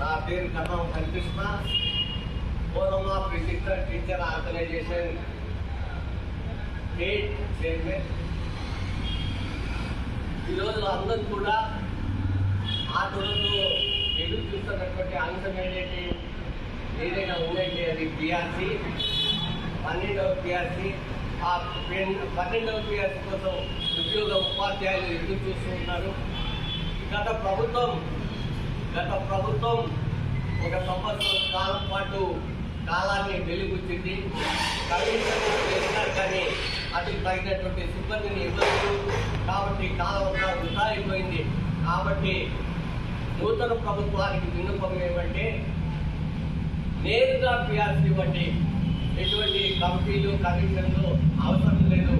నా పేరు కథం కనిపిస్తున్న. Forum physics teacher organisation state chairman ఈరోజు అందరూ కూడా ఆ రోజు ఎదురు చూస్తున్నటువంటి అంశం ఏంటంటే ఏదైనా ఉందండి అది పిఆర్సీ పన్నెండవ పిఆర్సీ ఆ పన్నెండవ పిఆర్సీ కోసం ఉద్యోగ ఉపాధ్యాయులు ఎదురు చూస్తూ ఉన్నారు. గత ప్రభుత్వం గత ప్రభుత్వం ఒక సంవత్సరం కాలం పాటు కాలాన్ని వెలుగుచ్చింది కమిషన్ చేసినారు కానీ అది తగినటువంటి సిబ్బందిని ఇవ్వలేదు. కాబట్టి కాలం వృధా అయిపోయింది. కాబట్టి నూతన ప్రభుత్వానికి విన్నపం ఏమంటే నేరుగా పిఆర్సీ ఇవ్వండి ఎటువంటి కమిటీలు కమిషన్లు అవసరం లేదు.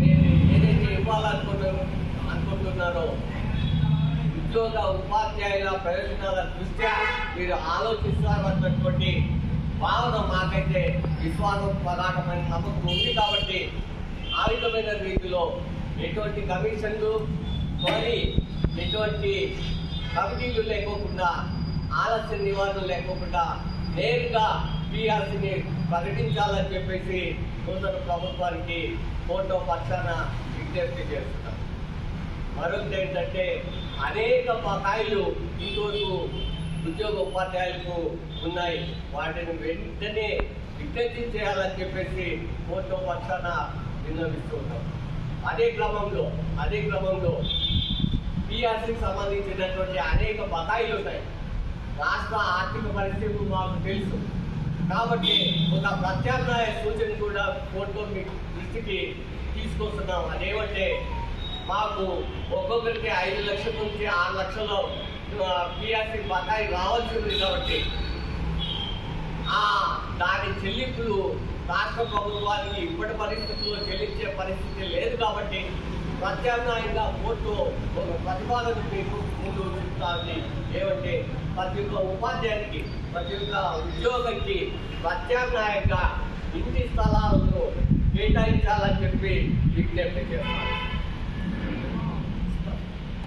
నేను ఏదైతే ఇవ్వాలనుకుంటున్నాను అనుకుంటున్నారో ఉద్యోగ ఉపాధ్యాయుల ప్రయోజనాల దృష్ట్యా మీరు ఆలోచిస్తారన్నటువంటి భావన మాకైతే విశ్వాసం ప్రధానమైన నమ్మకం ఉంది కాబట్టి ఆ విధమైన రీతిలో ఎటువంటి కమిషన్లు మరి ఎటువంటి కమిటీలు లేకోకుండా ఆలస్య నివారణ లేకోకుండా నేరుగా పిఆర్సీని ప్రకటించాలని చెప్పేసి నూతన ప్రభుత్వానికి ఫోటో పక్షాన విజ్ఞప్తి చేస్తున్నాం. మరొకటి ఏంటంటే అనేక బకాయిలు ఇంతవరకు ఉద్యోగ ఉపాధ్యాయులకు ఉన్నాయి. వాటిని వెంటనే విజ్ఞప్తి చేయాలని చెప్పేసి కోర్టు పక్షాన విన్నవిస్తూ ఉన్నాం అదే క్రమంలో అదే క్రమంలో పిఆర్సీకి సంబంధించినటువంటి అనేక బకాయిలు ఉన్నాయి. రాష్ట్ర ఆర్థిక పరిస్థితులు మాకు తెలుసు. కాబట్టి ఒక ప్రత్యామ్నాయ సూచన కూడా కోర్టు దృష్టికి తీసుకొస్తున్నాం. అదేమంటే మాకు ఒక్కొక్కరికి ఐదు లక్షల నుంచి ఆరు లక్షలు పిఆర్సీ బకాయి రావాల్సింది కాబట్టి. దాని చెల్లింపులు రాష్ట్ర ప్రభుత్వానికి ఇప్పటి పరిస్థితుల్లో చెల్లించే పరిస్థితి లేదు కాబట్టి ప్రత్యామ్నాయంగా కోర్టు ఒక ప్రతిపాదన మీకు ముందు ఉంచుతుంది ఏమంటే ప్రతి ఒక్క ఉపాధ్యాయునికి ప్రతి ఒక్క ఉద్యోగికి ప్రత్యామ్నాయంగా ఇంటి స్థలాలను కేటాయించాలని చెప్పి విజ్ఞప్తి చేస్తాను